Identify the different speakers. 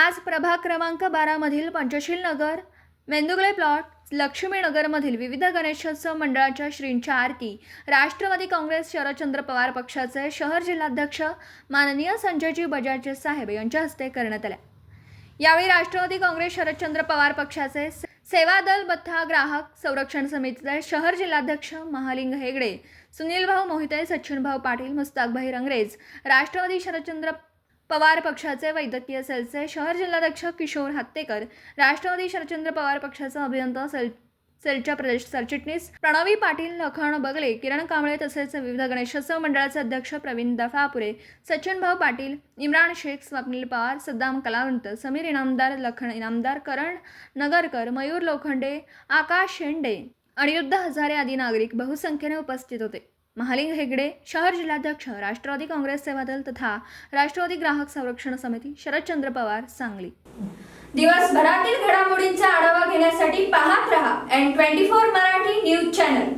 Speaker 1: आज प्रभाग क्रमांक बारामधील पंचशील नगर मेंदुगले प्लॉट लक्ष्मीनगरमधील विविध गणेशोत्सव मंडळाच्या श्रींच्या आरती राष्ट्रवादी काँग्रेस शरदचंद्र पवार पक्षाचे शहर जिल्हाध्यक्ष माननीय संजयजी बजाज साहेब यांच्या हस्ते करण्यात आल्या. यावेळी राष्ट्रवादी काँग्रेस शरदचंद्र पवार पक्षाचे सेवा दल बत्था ग्राहक संरक्षण समितीचे शहर जिल्हाध्यक्ष महालिंग हेगडे सुनीलभाऊ मोहिते सचिनभाऊ पाटील मुस्ताकभाई रंगरेज राष्ट्रवादी शरदचंद्र पवार पक्षाचे वैद्यकीय सेलचे शहर जिल्हाध्यक्ष किशोर हत्तेकर राष्ट्रवादी शरदचंद्र पवार पक्षाचा अभियंता सेल सेलच्या प्रदेश सरचिटणीस प्रणवी पाटील लखन बगले किरण कांबळे तसेच विविध गणेशोत्सव मंडळाचे अध्यक्ष प्रवीण दफापुरे सचिनभाऊ पाटील इम्रान शेख स्वप्नील पवार सद्दाम कलावंत समीर इनामदार लखन इनामदार करण नगरकर मयूर लोखंडे आकाश शेंडे अनिरुद्ध हजारे आदी नागरिक बहुसंख्येने उपस्थित होते. महालिंग हेगडे शहर जिल्हाध्यक्ष राष्ट्रवादी काँग्रेस सेवा दल तथा राष्ट्रवादी ग्राहक संरक्षण समिती शरदचंद्र पवार सांगली. दिवसभरातील घडामोडींचा आढावा घेण्यासाठी पाहत रहा N twenty four Marathi news channel.